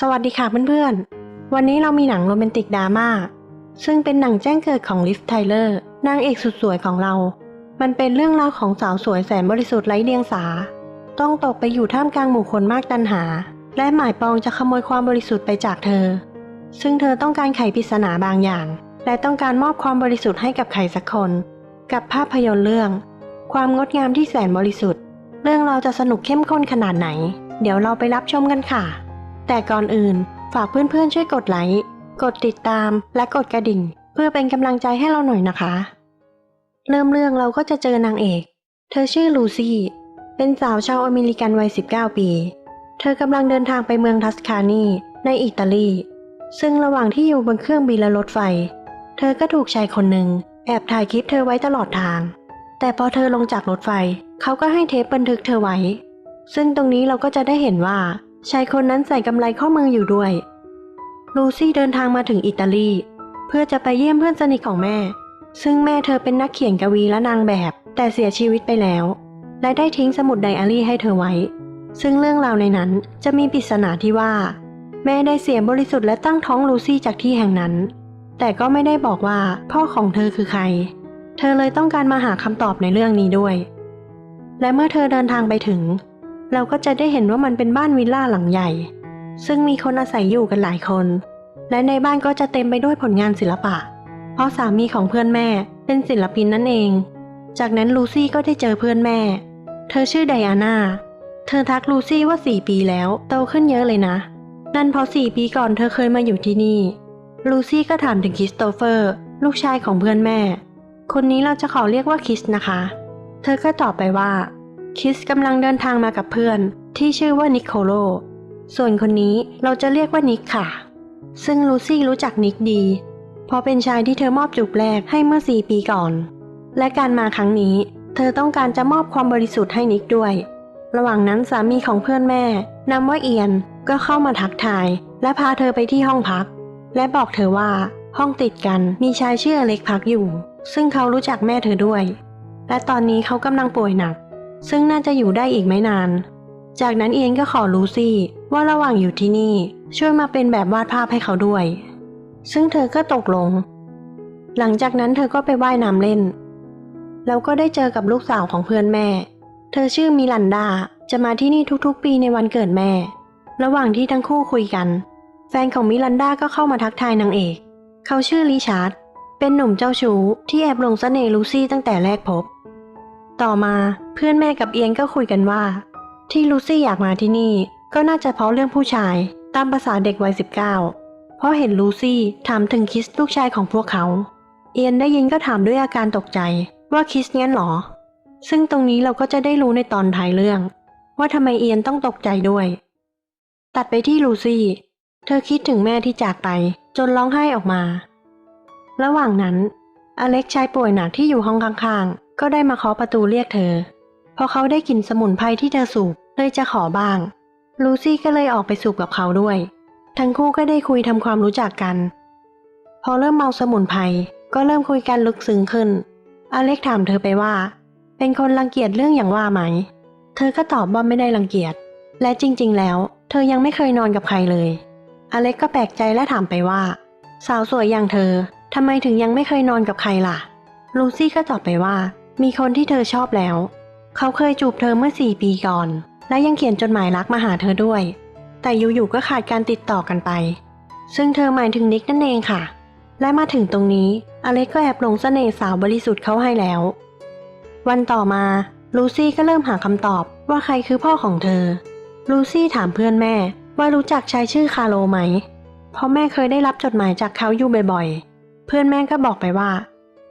สวัสดีค่ะเพื่อนๆ วันนี้เรามีหนังโรแมนติกดราม่า ซึ่งเป็นหนังแจ้งเกิดของลิฟไทเลอร์นางเอกสุดสวยของเรา มันเป็นเรื่องราวของสาวสวยแสนบริสุทธิ์ไร้เดียงสา ต้องตกไปอยู่ท่ามกลางหมู่คนมากตันหา และหมายปองจะขโมยความบริสุทธิ์ไปจากเธอ ซึ่งเธอต้องการไขปริศนาบางอย่าง และต้องการมอบความบริสุทธิ์ให้กับใครสักคน กับภาพยนตร์เรื่อง ความงดงามที่แสนบริสุทธิ์ เรื่องเราวจะสนุกเข้มข้นขนาดไหน เดี๋ยวเราไปรับชมกันค่ะ แต่ก่อนอื่นฝากเพื่อนๆช่วยกดไลค์ กดติดตาม และกดกระดิ่ง เพื่อเป็นกำลังใจให้เราหน่อยนะคะ เริ่มเรื่องเราก็จะเจอนางเอก เธอชื่อลูซี่ เป็นสาวชาวอเมริกันวัย 19 ปี เธอกำลังเดินทางไปเมืองทัสคานีในอิตาลี ซึ่งระหว่างที่อยู่บนเครื่องบินและรถไฟ เธอก็ถูกชายคนหนึ่งแอบถ่ายคลิปเธอไว้ตลอดทาง แต่พอเธอลงจากรถไฟ เขาก็ให้เทปบันทึกเธอไว้ ซึ่งตรงนี้เราก็จะได้เห็นว่า ชายคนนั้นใส่กำไรข้อมืออยู่ด้วย ลูซี่เดินทางมาถึงอิตาลี เพื่อจะไปเยี่ยมเพื่อนสนิทของแม่ ซึ่งแม่เธอเป็นนักเขียนกวีและนางแบบ แต่เสียชีวิตไปแล้ว และได้ทิ้งสมุดไดอารี่ให้เธอไว้ ซึ่งเรื่องราวในนั้นจะมีปริศนาที่ว่า แม่ได้เสียบริสุทธิ์และตั้งท้องลูซี่จากที่แห่งนั้น แต่ก็ไม่ได้บอกว่าพ่อของเธอคือใคร เธอเลยต้องการมาหาคำตอบในเรื่องนี้ด้วย และเมื่อเธอเดินทางไปถึง เราก็จะได้เห็นว่ามันเป็นบ้านวิลล่าหลังใหญ่ ซึ่งมีคนอาศัยอยู่กันหลายคน และในบ้านก็จะเต็มไปด้วยผลงานศิลปะ เพราะสามีของเพื่อนแม่เป็นศิลปินนั่นเอง จากนั้นลูซี่ก็ได้เจอเพื่อนแม่ เธอชื่อไดอาน่า เธอทักลูซี่ว่าสี่ปีแล้วโตขึ้นเยอะเลยนะ นั่นเพราะสี่ปีก่อนเธอเคยมาอยู่ที่นี่ ลูซี่ก็ถามถึงคริสโตเฟอร์ ลูกชายของเพื่อนแม่ คนนี้เราจะขอเรียกว่าคริสนะคะ เธอก็ตอบไปว่า คิสกำลังเดินทางมากับเพื่อน ที่ชื่อว่านิโคโล ส่วนคนนี้เราจะเรียกว่านิกค่ะ ซึ่งลูซี่รู้จักนิกดี เพราะเป็นชายที่เธอมอบจูบแรกให้เมื่อสี่ปีก่อน และการมาครั้งนี้ เธอต้องการจะมอบความบริสุทธิ์ให้นิกด้วย ระหว่างนั้นสามีของเพื่อนแม่นำว่าเอียนก็เข้ามาทักทาย และพาเธอไปที่ห้องพัก และบอกเธอว่าห้องติดกันมีชายชื่ออเล็กพักอยู่ ซึ่งเขารู้จักแม่เธอด้วย และตอนนี้เขากำลังป่วยหนัก ซึ่งน่าจะอยู่ได้อีกไม่นาน จากนั้นเอียนก็ขอลูซี่ว่าระหว่างอยู่ที่นี่ช่วยมาเป็นแบบวาดภาพให้เขาด้วย ซึ่งเธอก็ตกลง หลังจากนั้นเธอก็ไปว่ายน้ำเล่น แล้วก็ได้เจอกับลูกสาวของเพื่อนแม่ เธอชื่อมิลันดาจะมาที่นี่ทุกๆ ปีในวันเกิดแม่ ระหว่างที่ทั้งคู่คุยกัน แฟนของมิลันดาก็เข้ามาทักทายนางเอก เขาชื่อริชาร์ดเป็นหนุ่มเจ้าชู้ที่แอบหลงเสน่ห์ลูซี่ตั้งแต่แรกพบ ต่อมาเพื่อนแม่กับเอียนก็คุยกันว่า ที่ลูซี่อยากมาที่นี่ ก็น่าจะเพราะเรื่องผู้ชายตามภาษาเด็กวัย19เพราะเห็นลูซี่ถามถึงคิสลูกชายของพวกเขา เอียนได้ยินก็ถามด้วยอาการตกใจว่าคิสงั้นหรอ ซึ่งตรงนี้เราก็จะได้รู้ในตอนท้ายเรื่อง ว่าทำไมเอียนต้องตกใจด้วย ตัดไปที่ลูซี่ เธอคิดถึงแม่ที่จากไป จนร้องไห้ออกมา ระหว่างนั้น อเล็กชายป่วยหนักที่อยู่ห้องข้างๆ ก็ได้มาเคาะประตูเรียกเธอ พอเขาได้กลิ่นสมุนไพรที่เธอสูบเลยจะขอบ้าง ลูซี่ก็เลยออกไปสูบกับเขาด้วย ทั้งคู่ก็ได้คุยทำความรู้จักกัน พอเริ่มเมาสมุนไพรก็เริ่มคุยกันลึกซึ้งขึ้น อเล็กถามเธอไปว่า เป็นคนรังเกียจเรื่องอย่างว่าไหม เธอก็ตอบว่าไม่ได้รังเกียจ และจริง ๆ แล้ว เธอยังไม่เคยนอนกับใครเลย อเล็กก็แปลกใจและถามไปว่า สาวสวยอย่างเธอทำไมถึงยังไม่เคยนอนกับใครล่ะ ลูซี่ก็ตอบไปว่า มีคนที่เธอชอบแล้ว เขาเคยจูบเธอเมื่อสี่ปีก่อน และยังเขียนจดหมายรักมาหาเธอด้วย แต่อยู่ๆก็ขาดการติดต่อกันไป ซึ่งเธอหมายถึงนิกนั่นเองค่ะ และมาถึงตรงนี้อเล็กก็แอบหลงเสน่ห์สาวบริสุทธิ์เขาให้แล้ว วันต่อมาลูซี่ก็เริ่มหาคำตอบว่าใครคือพ่อของเธอ ลูซี่ถามเพื่อนแม่ว่ารู้จักชายชื่อคาโลไหม เพราะแม่เคยได้รับจดหมายจากเขาอยู่บ่อยๆ เพื่อนแม่ก็บอกไปว่า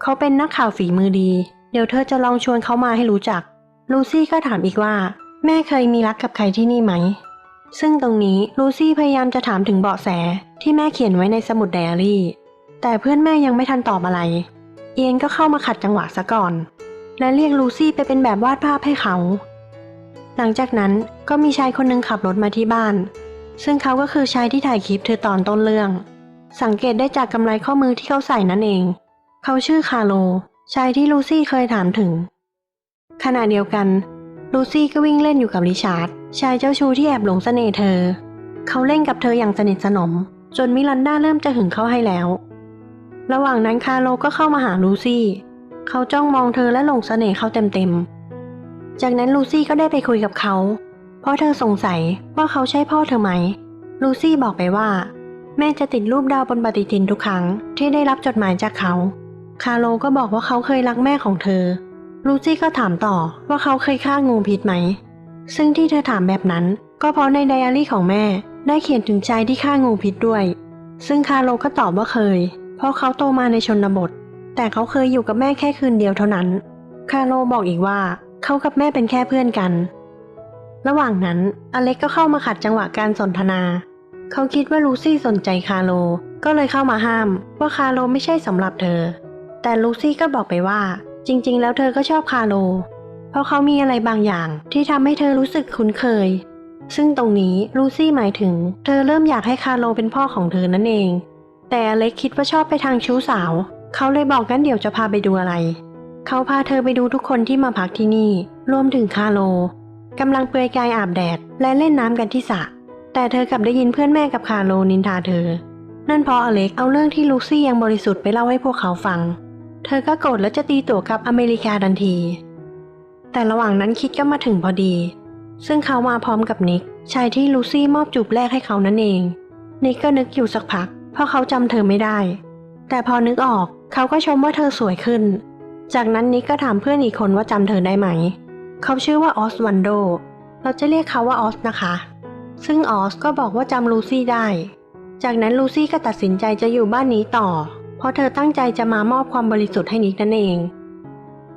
เขาเป็นนักข่าวฝีมือดี เดี๋ยวเธอจะลองชวนเขามาให้รู้จัก ลูซี่ก็ถามอีกว่า แม่เคยมีรักกับใครที่นี่ไหม ซึ่งตรงนี้ลูซี่พยายามจะถามถึงเบาะแสที่แม่เขียนไว้ในสมุดไดอารี่ แต่เพื่อนแม่ยังไม่ทันตอบอะไร เอียนก็เข้ามาขัดจังหวะซะก่อน และเรียกลูซี่ไปเป็นแบบวาดภาพให้เขา หลังจากนั้นก็มีชายคนหนึ่งขับรถมาที่บ้าน ซึ่งเขาก็คือชายที่ถ่ายคลิปเธอตอนต้นเรื่อง สังเกตได้จากกำไรข้อมือที่เขาใส่นั่นเอง เขาชื่อคาโล ชายที่ลูซี่เคยถามถึง ขณะเดียวกัน ลูซี่ก็วิ่งเล่นอยู่กับริชาร์ดชายเจ้าชู้ที่แอบหลงเสน่ห์เธอ เขาเล่นกับเธออย่างสนิทสนม จนมิลันดาเริ่มจะหึงเขาให้แล้ว ระหว่างนั้นคาโลก็เข้ามาหาลูซี่ เขาจ้องมองเธอและหลงเสน่ห์เขาเต็มๆ จากนั้นลูซี่ก็ได้ไปคุยกับเขา เพราะเธอสงสัยว่าเขาใช่พ่อเธอไหม ลูซี่บอกไปว่า แม่จะติดรูปดาวบนปฏิทินทุกครั้งที่ได้รับจดหมายจากเขา คาโลก็บอกว่าเขาเคยรักแม่ของเธอ ลูซี่ก็ถามต่อว่าเขาเคยฆ่างูพิษไหม ซึ่งที่เธอถามแบบนั้น ก็เพราะในไดอารี่ของแม่ได้เขียนถึงชายที่ฆ่างูพิษด้วย ซึ่งคาโลก็ตอบว่าเคย เพราะเขาโตมาในชนบท แต่เขาเคยอยู่กับแม่แค่คืนเดียวเท่านั้น คาโลบอกอีกว่าเขากับแม่เป็นแค่เพื่อนกัน ระหว่างนั้นอเล็กก็เข้ามาขัดจังหวะการสนทนา เขาคิดว่าลูซี่สนใจคาโล ก็เลยเข้ามาห้ามว่าคาโลไม่ใช่สำหรับเธอ แต่ลูซี่ก็บอกไปว่า จริง ๆ แล้วเธอก็ชอบคาโล เพราะเขามีอะไรบางอย่างที่ทำให้เธอรู้สึกคุ้นเคย ซึ่งตรงนี้ลูซี่หมายถึง เธอเริ่มอยากให้คาโลเป็นพ่อของเธอนั่นเอง แต่อเล็กคิดว่าชอบไปทางชู้สาว เขาเลยบอกกันเดี๋ยวจะพาไปดูอะไร เขาพาเธอไปดูทุกคนที่มาพักที่นี่ รวมถึงคาโลกำลังเปลือยกายอาบแดดและเล่นน้ำกันที่สระแต่เธอกลับได้ยินเพื่อนแม่กับคาโลนินทาเธอ นั่นเพราะอเล็กเอาเรื่องที่ลูซี่ยังบริสุทธิ์ไปเล่าให้พวกเขาฟัง เธอก็โกรธและจะตีตั๋วกลับอเมริกาทันที แต่ระหว่างนั้นคิดก็มาถึงพอดี ซึ่งเขามาพร้อมกับนิกชายที่ลูซี่มอบจูบแรกให้เขานั่นเอง นิกก็นึกอยู่สักพัก เพราะเขาจำเธอไม่ได้ แต่พอนึกออกเขาก็ชมว่าเธอสวยขึ้น จากนั้นนิกก็ถามเพื่อนอีกคนว่าจำเธอได้ไหม เขาชื่อว่าออสวันโด เราจะเรียกเขาว่าออสนะคะ ซึ่งออสก็บอกว่าจำลูซี่ได้ จากนั้นลูซี่ก็ตัดสินใจจะอยู่บ้านนี้ต่อ ราะเธอตั้งใจจะมามอบความบริสุทธิ์ให้นิกนั่นเอง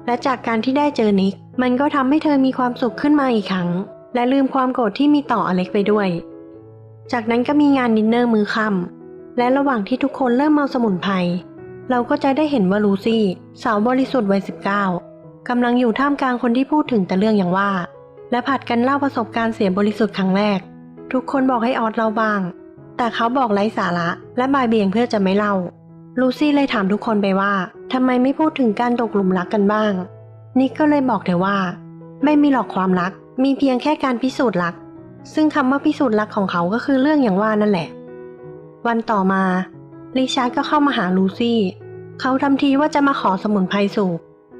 และจากการที่ได้เจอนิก มันก็ทำให้เธอมีความสุขขึ้นมาอีกครั้ง และลืมความโกรธที่มีต่ออเล็กไปด้วย จากนั้นก็มีงานดินเนอร์มือค่ำและระหว่างที่ทุกคนเริ่มเมาสมุนไพรเราก็จะได้เห็นว่าลูซี่ สาวบริสุทธิ์วัย19กำลังอยู่ท่ามกลางคนที่พูดถึงแต่เรื่องอย่างว่า และผัดกันเล่าประสบการณ์เสียบริสุทธิ์ครั้งแรก ทุกคนบอกให้ออดเล่าบ้าง แต่เขาบอกไร้สาระและบายเบี่ยงเพื่อจะไม่เล่า ลูซี่เลยถามทุกคนไปว่าทำไมไม่พูดถึงการตกหลุมรักกันบ้าง นิกก็เลยบอกเธอว่า ไม่มีหรอกความรัก มีเพียงแค่การพิสูจน์รัก ซึ่งคำว่าพิสูจน์รักของเขาก็คือเรื่องอย่างว่านั่นแหละ วันต่อมาลิชาร์ดก็เข้ามาหาลูซี่ เขาทำทีว่าจะมาขอสมุนไพรสูบ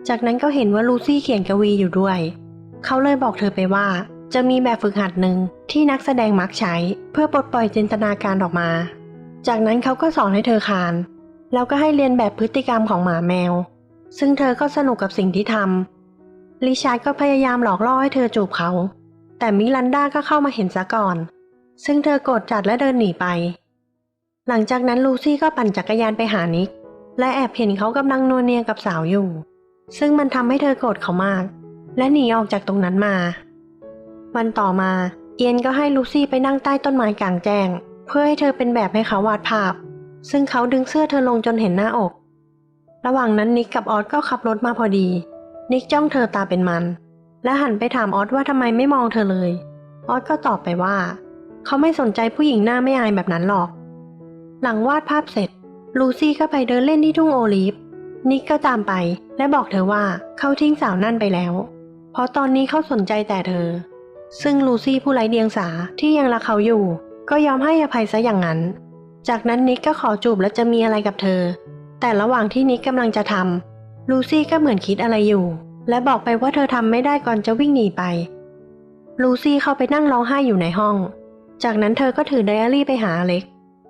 จากนั้นก็เห็นว่าลูซี่เขียนกวีอยู่ด้วย เขาเลยบอกเธอไปว่า จะมีแบบฝึกหัดหนึ่งที่นักแสดงมักใช้ เพื่อปลดปล่อยจินตนาการออกมา จากนั้นเขาก็สอนให้เธอคาน แล้วก็ให้เรียนแบบพฤติกรรมของหมาแมว ซึ่งเธอก็สนุกกับสิ่งที่ทำลิชาร์ดก็พยายามหลอกล่อให้เธอจูบเขา แต่มิลันดาก็เข้ามาเห็นซะก่อน ซึ่งเธอโกรธจัดและเดินหนีไป หลังจากนั้นลูซี่ก็ปั่นจักรยานไปหานิก และแอบเห็นเขากำลังนัวเนียกับสาวอยู่ ซึ่งมันทำให้เธอโกรธเขามาก และหนีออกจากตรงนั้นมา วันต่อมาเอียนก็ให้ลูซี่ไปนั่งใต้ต้นไม้กลางแจ้ง เพื่อให้เธอเป็นแบบให้เขาวาดภาพ ซึ่งเขาดึงเสื้อเธอลงจนเห็นหน้าอก ระหว่างนั้นนิกกับออสก็ขับรถมาพอดี นิกจ้องเธอตาเป็นมัน และหันไปถามออสว่าทำไมไม่มองเธอเลย ออสก็ตอบไปว่า เขาไม่สนใจผู้หญิงหน้าไม่อายแบบนั้นหรอก หลังวาดภาพเสร็จ ลูซี่ก็ไปเดินเล่นที่ทุ่งโอลิฟ นิกก็ตามไป และบอกเธอว่าเขาทิ้งสาวนั่นไปแล้ว เพราะตอนนี้เขาสนใจแต่เธอ ซึ่งลูซี่ผู้ไร้เดียงสาที่ยังรักเขาอยู่ ก็ยอมให้อภัยซะอย่างนั้น จากนั้นนิกก็ขอจูบและจะมีอะไรกับเธอ แต่ระหว่างที่นิกกำลังจะทำลูซี่ก็เหมือนคิดอะไรอยู่ และบอกไปว่าเธอทำไม่ได้ก่อนจะวิ่งหนีไป ลูซี่เข้าไปนั่งร้องไห้อยู่ในห้อง จากนั้นเธอก็ถือไดอารี่ไปหาอเล็ก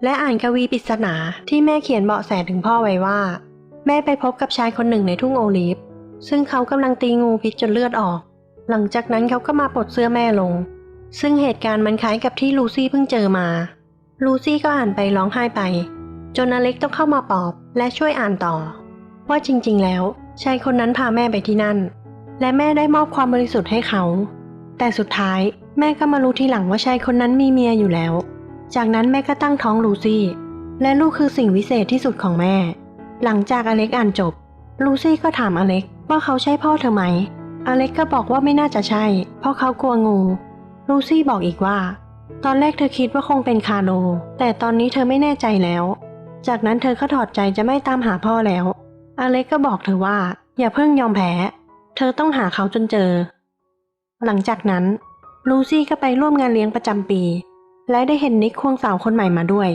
และอ่านกวีปริศนาที่แม่เขียนเบาะแสถึงพ่อไว้ว่า แม่ไปพบกับชายคนหนึ่งในทุ่งโอลิฟ ซึ่งเขากำลังตีงูพิษจนเลือดออก หลังจากนั้นเขาก็มาปลดเสื้อแม่ลง ซึ่งเหตุการณ์มันคล้ายกับที่ลูซี่เพิ่งเจอมา ลูซี่ก็อ่านไปร้องไห้ไป จนอเล็กต้องเข้ามาปลอบและช่วยอ่านต่อ ว่าจริงๆแล้วชายคนนั้นพาแม่ไปที่นั่น และแม่ได้มอบความบริสุทธิ์ให้เขา แต่สุดท้ายแม่ก็มารู้ทีหลังว่าชายคนนั้นมีเมียอยู่แล้ว จากนั้นแม่ก็ตั้งท้องลูซี่ และลูกคือสิ่งวิเศษที่สุดของแม่ หลังจากอเล็กอ่านจบ ลูซี่ก็ถามอเล็กว่าเขาใช่พ่อเธอไหม อเล็กก็บอกว่าไม่น่าจะใช่ เพราะเขากลัวงู ลูซี่บอกอีกว่า ตอนแรกเธอคิดว่าคงเป็นคาโลแต่ตอนนี้เธอไม่แน่ใจแล้ว จากนั้นเธอก็ถอดใจจะไม่ตามหาพ่อแล้ว อเล็กก็บอกเธอว่า อย่าเพิ่งยอมแพ้ เธอต้องหาเขาจนเจอ หลังจากนั้น ลูซี่ก็ไปร่วมงานเลี้ยงประจำปี และได้เห็นนิกควงสาวคนใหม่มาด้วย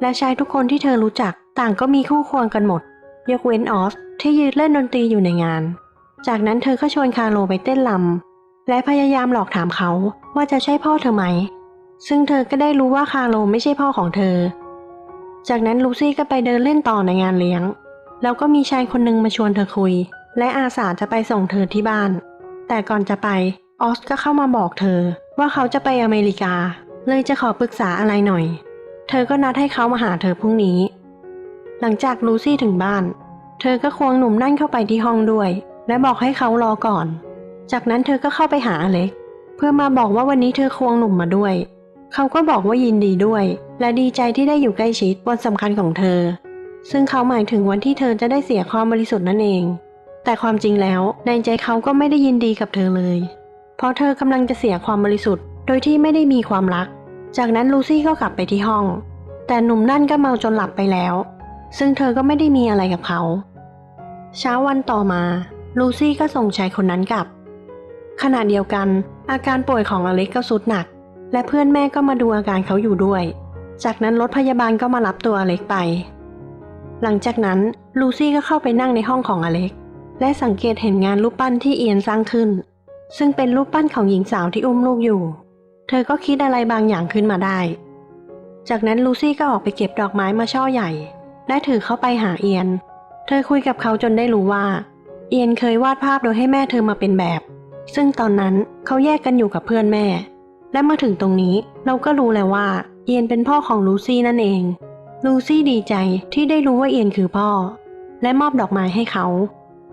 และชายทุกคนที่เธอรู้จักต่างก็มีคู่ควงกันหมด ยกเว้นออสที่ยืนเล่นดนตรีอยู่ในงาน จากนั้นเธอก็ชวนคาร์โลไปเต้นลำและพยายามหลอกถามเขาว่าจะใช่พ่อเธอไหม ซึ่งเธอก็ได้รู้ว่าคาร์โลไม่ใช่พ่อของเธอ จากนั้นลูซี่ก็ไปเดินเล่นต่อในงานเลี้ยง แล้วก็มีชายคนหนึ่งมาชวนเธอคุย และอาสาจะไปส่งเธอที่บ้าน แต่ก่อนจะไปออสก็เข้ามาบอกเธอว่าเขาจะไปอเมริกา เลยจะขอปรึกษาอะไรหน่อย เธอก็นัดให้เขามาหาเธอพรุ่งนี้ หลังจากลูซี่ถึงบ้าน เธอก็ควงหนุ่มนั่นเข้าไปที่ห้องด้วย และบอกให้เขารอก่อน จากนั้นเธอก็เข้าไปหาอเล็ก เพื่อมาบอกว่าวันนี้เธอควงหนุ่มมาด้วย เขาก็บอกว่ายินดีด้วย และดีใจที่ได้อยู่ใกล้ชิดวันสำคัญของเธอ ซึ่งเขาหมายถึงวันที่เธอจะได้เสียความบริสุทธิ์นั่นเอง แต่ความจริงแล้วในใจเขาก็ไม่ได้ยินดีกับเธอเลย เพราะเธอกำลังจะเสียความบริสุทธิ์ โดยที่ไม่ได้มีความรัก จากนั้นลูซี่ก็กลับไปที่ห้อง แต่หนุ่มนั่นก็เมาจนหลับไปแล้ว ซึ่งเธอก็ไม่ได้มีอะไรกับเขา เช้าวันต่อมา ลูซี่ก็ส่งชายคนนั้นกลับขณะเดียวกัน อาการป่วยของอเล็กก็สุดหนัก และเพื่อนแม่ก็มาดูอาการเขาอยู่ด้วย จากนั้นรถพยาบาลก็มารับตัวอเล็กไป หลังจากนั้นลูซี่ก็เข้าไปนั่งในห้องของอเล็ก และสังเกตเห็นงานรูปปั้นที่เอียนสร้างขึ้น ซึ่งเป็นรูปปั้นของหญิงสาวที่อุ้มลูกอยู่ เธอก็คิดอะไรบางอย่างขึ้นมาได้ จากนั้นลูซี่ก็ออกไปเก็บดอกไม้มาช่อใหญ่ และถือเข้าไปหาเอียน เธอคุยกับเขาจนได้รู้ว่า เอียนเคยวาดภาพโดยให้แม่เธอมาเป็นแบบ ซึ่งตอนนั้นเขาแยกกันอยู่กับเพื่อนแม่ และมาถึงตรงนี้เราก็รู้แล้วว่า เอียนเป็นพ่อของลูซี่นั่นเอง ลูซี่ดีใจที่ได้รู้ว่าเอียนคือพ่อ และมอบดอกไม้ให้เขา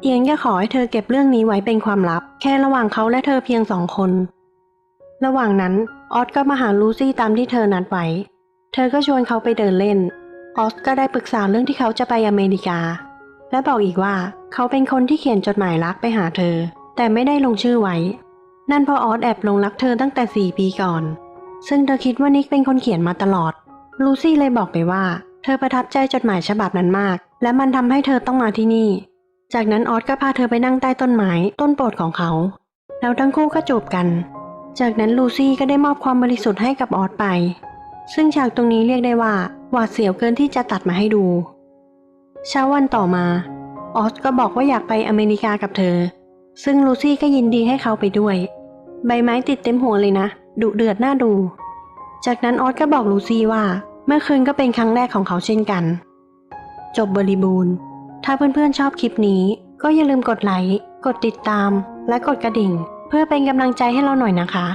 เอียนก็ขอให้เธอเก็บเรื่องนี้ไว้เป็นความลับ แค่ระหว่างเขาและเธอเพียงสองคน ระหว่างนั้นออสก็มาหาลูซี่ตามที่เธอนัดไว้เธอก็ชวนเขาไปเดินเล่น ออสก็ได้ปรึกษาเรื่องที่เขาจะไปอเมริกา และบอกอีกว่าเขาเป็นคนที่เขียนจดหมายรักไปหาเธอ แต่ไม่ได้ลงชื่อไว้ นั่นเพราะออสแอบลงรักเธอตั้งแต่4ปีก่อน ซึ่งเธอคิดว่านิกเป็นคนเขียนมาตลอด ลูซี่เลยบอกไปว่า เธอประทับใจจดหมายฉบับนั้นมาก และมันทำให้เธอต้องมาที่นี่ จากนั้นออสก็พาเธอไปนั่งใต้ต้นไม้ต้นโปรดของเขา แล้วทั้งคู่ก็จูบกัน จากนั้นลูซี่ก็ได้มอบความบริสุทธิ์ให้กับออสไป ซึ่งฉากตรงนี้เรียกได้ว่าหวาดเสียวเกินที่จะตัดมาให้ดูเช้าวันต่อมาออสก็บอกว่าอยากไปอเมริกากับเธอ ซึ่งลูซี่ก็ยินดีให้เขาไปด้วย ใบไม้ติดเต็มหัวเลยนะ ดุเดือดน่าดู จากนั้นออสก็บอกลูซี่ว่า เมื่อคืนก็เป็นครั้งแรกของเขาเช่นกัน จบบริบูรณ์ ถ้าเพื่อนๆชอบคลิปนี้ ก็อย่าลืมกดไลค์ กดติดตาม และกดกระดิ่ง เพื่อเป็นกำลังใจให้เราหน่อยนะคะ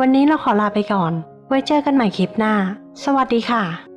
วันนี้เราขอลาไปก่อน ไว้เจอกันใหม่คลิปหน้า สวัสดีค่ะ